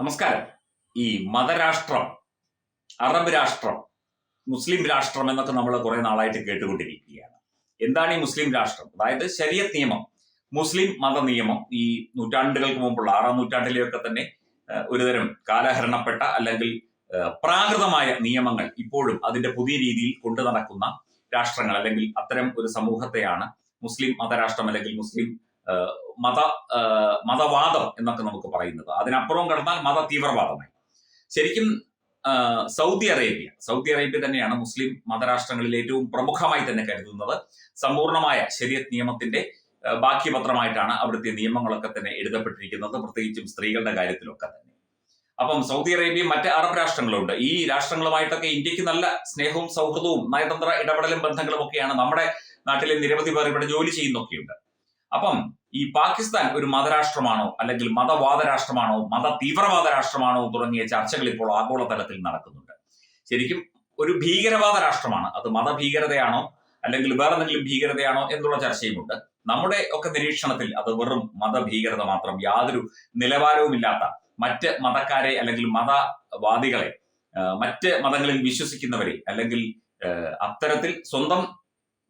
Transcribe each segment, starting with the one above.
നമസ്കാരം. ഈ മതരാഷ്ട്രം അറബ് രാഷ്ട്രം മുസ്ലിം രാഷ്ട്രം എന്നൊക്കെ നമ്മൾ കുറെ നാളായിട്ട് കേട്ടുകൊണ്ടിരിക്കുകയാണ്. എന്താണ് ഈ മുസ്ലിം രാഷ്ട്രം? അതായത് ശരീഅത്ത് നിയമം മുസ്ലിം മത നിയമം ഈ നൂറ്റാണ്ടുകൾക്ക് മുമ്പുള്ള ആറാം നൂറ്റാണ്ടിലെയൊക്കെ തന്നെ ഒരുതരം കാലഹരണപ്പെട്ട അല്ലെങ്കിൽ പ്രാകൃതമായ നിയമങ്ങൾ ഇപ്പോഴും അതിന്റെ പുതിയ രീതിയിൽ കൊണ്ടു നടക്കുന്ന രാഷ്ട്രങ്ങൾ അല്ലെങ്കിൽ അത്തരം ഒരു സമൂഹത്തെയാണ് മുസ്ലിം മതരാഷ്ട്രം അല്ലെങ്കിൽ മുസ്ലിം മത മതവാദം എന്നൊക്കെ നമുക്ക് പറയുന്നത്. അതിനപ്പുറം കടന്നാൽ മത തീവ്രവാദമായി. ശരിക്കും സൗദി അറേബ്യ സൗദി അറേബ്യ തന്നെയാണ് മുസ്ലിം മതരാഷ്ട്രങ്ങളിൽ ഏറ്റവും പ്രമുഖമായി തന്നെ കരുതുന്നത്. സമ്പൂർണമായ ശരീഅത്ത് നിയമത്തിന്റെ ബാക്കി പത്രമായിട്ടാണ് അവിടുത്തെ നിയമങ്ങളൊക്കെ തന്നെ എഴുതപ്പെട്ടിരിക്കുന്നത് പ്രത്യേകിച്ചും സ്ത്രീകളുടെ കാര്യത്തിലൊക്കെ തന്നെ. അപ്പം സൗദി അറേബ്യയും മറ്റ് അറബ് രാഷ്ട്രങ്ങളുണ്ട്. ഈ രാഷ്ട്രങ്ങളുമായിട്ടൊക്കെ ഇന്ത്യയ്ക്ക് നല്ല സ്നേഹവും സൗഹൃദവും നയതന്ത്ര ഇടപെടലും ബന്ധങ്ങളും ഒക്കെയാണ് നമ്മുടെ നാട്ടിലെ നിരവധി പേർ ഇവിടെ ജോലി ചെയ്യുന്നൊക്കെയുണ്ട്. അപ്പം ഈ പാകിസ്ഥാൻ ഒരു മതരാഷ്ട്രമാണോ അല്ലെങ്കിൽ മതവാദ രാഷ്ട്രമാണോ മത തീവ്രവാദ രാഷ്ട്രമാണോ തുടങ്ങിയ ചർച്ചകൾ ഇപ്പോൾ ആഗോളതലത്തിൽ നടക്കുന്നുണ്ട്. ശരിക്കും ഒരു ഭീകരവാദ രാഷ്ട്രമാണ് അത് മതഭീകരതയാണോ അല്ലെങ്കിൽ വേറെ എന്തെങ്കിലും ഭീകരതയാണോ എന്നുള്ള ചർച്ചയുമുണ്ട്. നമ്മുടെ ഒക്കെ നിരീക്ഷണത്തിൽ അത് വെറും മതഭീകരത മാത്രം യാതൊരു നിലവാരവുമില്ലാത്ത മറ്റ് മതക്കാരെ അല്ലെങ്കിൽ മതവാദികളെ മറ്റ് മതങ്ങളിൽ വിശ്വസിക്കുന്നവരെ അല്ലെങ്കിൽ അത്തരത്തിൽ സ്വന്തം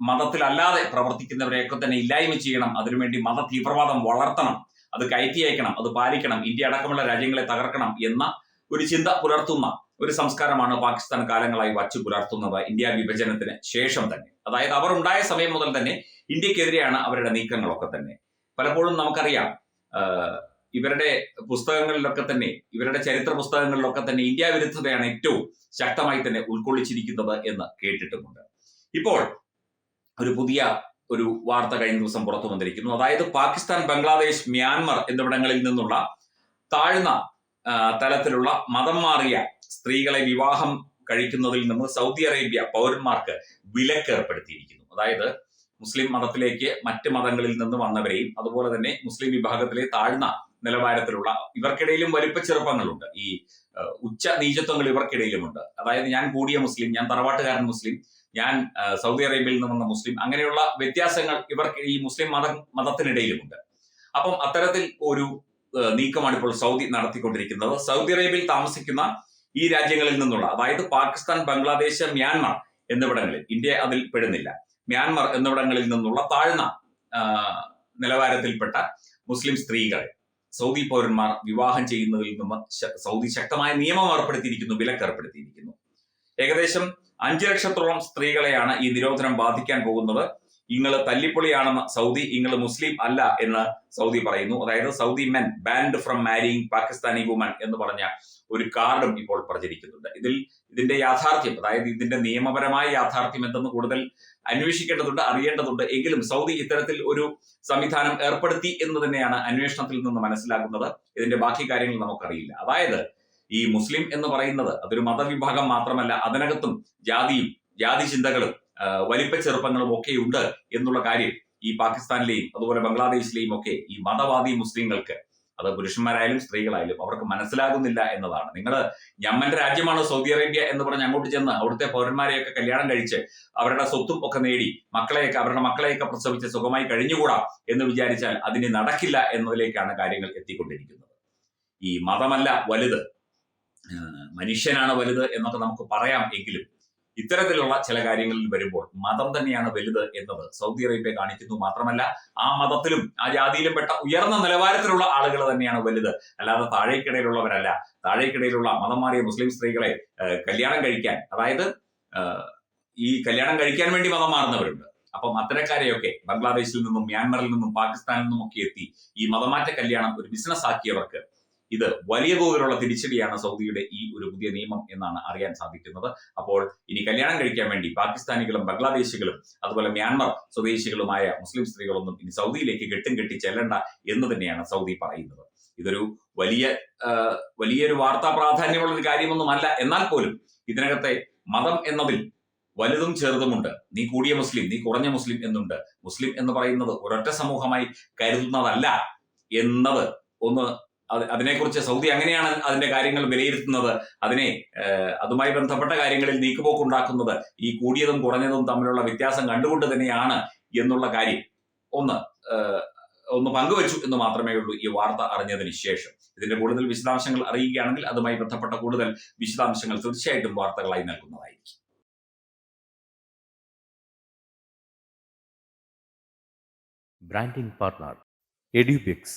മതത്തിലല്ലാതെ പ്രവർത്തിക്കുന്നവരെയൊക്കെ തന്നെ ഇല്ലായ്മ ചെയ്യണം. അതിനുവേണ്ടി മത തീവ്രവാദം വളർത്തണം. അത് കയറ്റി അയക്കണം. അത് പാലിക്കണം. ഇന്ത്യ അടക്കമുള്ള രാജ്യങ്ങളെ തകർക്കണം എന്ന ഒരു ചിന്ത പുലർത്തുന്ന ഒരു സംസ്കാരമാണ് പാകിസ്ഥാൻ കാലങ്ങളായി വച്ചു പുലർത്തുന്നത്. ഇന്ത്യ വിഭജനത്തിന് ശേഷം തന്നെ. അതായത് അവർ ഉണ്ടായ സമയം മുതൽ തന്നെ ഇന്ത്യക്കെതിരെയാണ് അവരുടെ നീക്കങ്ങളൊക്കെ തന്നെ. പലപ്പോഴും നമുക്കറിയാം ഇവരുടെ പുസ്തകങ്ങളിലൊക്കെ തന്നെ ഇവരുടെ ചരിത്ര പുസ്തകങ്ങളിലൊക്കെ തന്നെ ഇന്ത്യ വിരുദ്ധതയാണ് ഏറ്റവും ശക്തമായി തന്നെ ഉൾക്കൊള്ളിച്ചിരിക്കുന്നത് എന്ന് കേട്ടിട്ടുമുണ്ട്. ഇപ്പോൾ ഒരു പുതിയ ഒരു വാർത്ത കഴിഞ്ഞ ദിവസം പുറത്തു വന്നിരിക്കുന്നു. അതായത് പാകിസ്ഥാൻ ബംഗ്ലാദേശ് മ്യാൻമർ എന്നിവിടങ്ങളിൽ നിന്നുള്ള താഴ്ന്ന തലത്തിലുള്ള മതം മാറിയ സ്ത്രീകളെ വിവാഹം കഴിക്കുന്നതിൽ നിന്ന് സൗദി അറേബ്യ പൗരന്മാർക്ക് വിലക്ക് ഏർപ്പെടുത്തിയിരിക്കുന്നു. അതായത് മുസ്ലിം മതത്തിലേക്ക് മറ്റ് മതങ്ങളിൽ നിന്ന് വന്നവരെയും അതുപോലെ തന്നെ മുസ്ലിം വിഭാഗത്തിലെ താഴ്ന്ന നിലവാരത്തിലുള്ള ഇവർക്കിടയിലും വലിപ്പ ചെറുപ്പങ്ങളുണ്ട്. ഈ ഉച്ച നീചത്വങ്ങൾ ഇവർക്കിടയിലുമുണ്ട്. അതായത് ഞാൻ കൂടിയ മുസ്ലിം ഞാൻ തറവാട്ടുകാരൻ മുസ്ലിം ഞാൻ സൗദി അറേബ്യയിൽ നിന്ന് വന്ന മുസ്ലിം അങ്ങനെയുള്ള വ്യത്യാസങ്ങൾ ഇവർക്ക് ഈ മുസ്ലിം മത മതത്തിനിടയിലുമുണ്ട്. അപ്പം അത്തരത്തിൽ ഒരു നീക്കമാണ് ഇപ്പോൾ സൗദി നടത്തിക്കൊണ്ടിരിക്കുന്നത്. സൗദി അറേബ്യയിൽ താമസിക്കുന്ന ഈ രാജ്യങ്ങളിൽ നിന്നുള്ള അതായത് പാകിസ്ഥാൻ ബംഗ്ലാദേശ് മ്യാൻമാർ എന്നിവിടങ്ങളിൽ ഇന്ത്യ അതിൽ പെടുന്നില്ല. മ്യാൻമാർ എന്നിവിടങ്ങളിൽ നിന്നുള്ള താഴ്ന്ന നിലവാരത്തിൽപ്പെട്ട മുസ്ലിം സ്ത്രീകളെ സൗദി പൗരന്മാർ വിവാഹം ചെയ്യുന്നതിൽ നിന്ന് സൗദി ശക്തമായ നിയമം ഏർപ്പെടുത്തിയിരിക്കുന്നു വിലക്ക് ഏർപ്പെടുത്തിയിരിക്കുന്നു ഏകദേശം അഞ്ചു ലക്ഷത്തോളം സ്ത്രീകളെയാണ് ഈ നിരോധനം ബാധിക്കാൻ പോകുന്നത്. ഇങ്ങൾ തല്ലിപ്പൊളിയാണെന്ന് സൗദി ഇങ്ങൾ മുസ്ലിം അല്ല എന്ന് സൗദി പറയുന്നു. അതായത് Saudi men banned from marrying Pakistani women എന്ന് പറഞ്ഞ ഒരു കാർഡും ഇപ്പോൾ പ്രചരിക്കുന്നുണ്ട്. ഇതിൽ ഇതിന്റെ യാഥാർത്ഥ്യം അതായത് ഇതിന്റെ നിയമപരമായ യാഥാർത്ഥ്യം എന്തെന്ന് കൂടുതൽ അന്വേഷിക്കേണ്ടതുണ്ട് അറിയേണ്ടതുണ്ട്. എങ്കിലും സൗദി ഇത്തരത്തിൽ ഒരു സംവിധാനം ഏർപ്പെടുത്തി എന്ന് തന്നെയാണ് അന്വേഷണത്തിൽ നിന്ന് മനസ്സിലാക്കുന്നത് ഇതിന്റെ ബാക്കി കാര്യങ്ങൾ നമുക്കറിയില്ല. അതായത് ഈ മുസ്ലിം എന്ന് പറയുന്നത് അതൊരു മതവിഭാഗം മാത്രമല്ല അതിനകത്തും ജാതിയും ജാതി ചിന്തകളും വലിപ്പ ചെറുപ്പങ്ങളും ഒക്കെ ഉണ്ട് എന്നുള്ള കാര്യം ഈ പാകിസ്ഥാനിലെയും അതുപോലെ ബംഗ്ലാദേശിലെയും ഒക്കെ ഈ മതവാദി മുസ്ലിങ്ങൾക്ക് അത് പുരുഷന്മാരായാലും സ്ത്രീകളായാലും അവർക്ക് മനസ്സിലാകുന്നില്ല എന്നതാണ്. നിങ്ങൾ ഞമ്മന്റെ രാജ്യമാണ് സൗദി അറേബ്യ എന്ന് പറഞ്ഞ് അങ്ങോട്ട് ചെന്ന് അവിടുത്തെ പൗരന്മാരെയൊക്കെ കല്യാണം കഴിച്ച് അവരുടെ സ്വത്തും ഒക്കെ നേടി മക്കളെയൊക്കെ അവരുടെ മക്കളെയൊക്കെ പ്രസവിച്ച് സുഖമായി കഴിഞ്ഞുകൂടാ എന്ന് വിചാരിച്ചാൽ അതിന് നടക്കില്ല എന്നതിലേക്കാണ് കാര്യങ്ങൾ എത്തിക്കൊണ്ടിരിക്കുന്നത്. ഈ മതമല്ല വലുത്. മനുഷ്യനാണ് വലുത് എന്നൊക്കെ നമുക്ക് പറയാം എങ്കിലും ഇത്തരത്തിലുള്ള ചില കാര്യങ്ങളിൽ വരുമ്പോൾ മതം തന്നെയാണ് വലുത് എന്നത് സൗദി അറേബ്യ കാണിക്കുന്നു മാത്രമല്ല ആ മതത്തിലും ആ ജാതിയിലും പെട്ട ഉയർന്ന നിലവാരത്തിലുള്ള ആളുകൾ തന്നെയാണ് വലുത്. അല്ലാതെ താഴേക്കിടയിലുള്ളവരല്ല. താഴേക്കിടയിലുള്ള മതം മാറിയ മുസ്ലിം സ്ത്രീകളെ കല്യാണം കഴിക്കാൻ അതായത് ഈ കല്യാണം കഴിക്കാൻ വേണ്ടി മതം മാറുന്നവരുണ്ട്. അപ്പം അത്തരക്കാരെയൊക്കെ ബംഗ്ലാദേശിൽ നിന്നും മ്യാൻമറിൽ നിന്നും പാകിസ്ഥാനിൽ നിന്നും ഒക്കെ എത്തി ഈ മതമാറ്റ കല്യാണം ഒരു ബിസിനസ് ആക്കിയവർക്ക് ഇത് വലിയ തോതിലുള്ള തിരിച്ചടിയാണ് സൗദിയുടെ ഈ ഒരു പുതിയ നിയമം എന്നാണ് അറിയാൻ സാധിക്കുന്നത്. അപ്പോൾ ഇനി കല്യാണം കഴിക്കാൻ വേണ്ടി പാകിസ്ഥാനികളും ബംഗ്ലാദേശികളും അതുപോലെ മ്യാൻമർ സ്വദേശികളുമായ മുസ്ലിം സ്ത്രീകളൊന്നും ഇനി സൗദിയിലേക്ക് കെട്ടും കെട്ടി ചെല്ലണ്ട എന്ന് തന്നെയാണ് സൗദി പറയുന്നത്. ഇതൊരു വലിയ വലിയൊരു വാർത്താ പ്രാധാന്യമുള്ള ഒരു കാര്യമൊന്നുമല്ല. എന്നാൽ പോലും ഇതിനകത്തെ മതം എന്നതിൽ വലുതും ചെറുതുമുണ്ട്. നീ കൂടിയ മുസ്ലിം നീ കുറഞ്ഞ മുസ്ലിം എന്നുണ്ട്. മുസ്ലിം എന്ന് പറയുന്നത് ഒരൊറ്റ സമൂഹമായി കരുതുന്നതല്ല എന്നത് ഒന്ന് അതിനെക്കുറിച്ച് സൗദി അങ്ങനെയാണ് അതിന്റെ കാര്യങ്ങൾ വിലയിരുത്തുന്നത്. അതിനെ അതുമായി ബന്ധപ്പെട്ട കാര്യങ്ങളിൽ നീക്കുപോക്കുണ്ടാക്കുന്നത് ഈ കൂടിയതും കുറഞ്ഞതും തമ്മിലുള്ള വ്യത്യാസം കണ്ടുകൊണ്ട് തന്നെയാണ് എന്നുള്ള കാര്യം ഒന്ന് ഒന്ന് പങ്കുവച്ചു എന്ന് മാത്രമേ ഉള്ളൂ ഈ വാർത്ത അറിഞ്ഞതിന് ശേഷം. ഇതിന്റെ കൂടുതൽ വിശദാംശങ്ങൾ അറിയുകയാണെങ്കിൽ അതുമായി ബന്ധപ്പെട്ട കൂടുതൽ വിശദാംശങ്ങൾ തീർച്ചയായിട്ടും വാർത്തകളായി നൽകുന്നതായിരിക്കും. Branding partner Edubix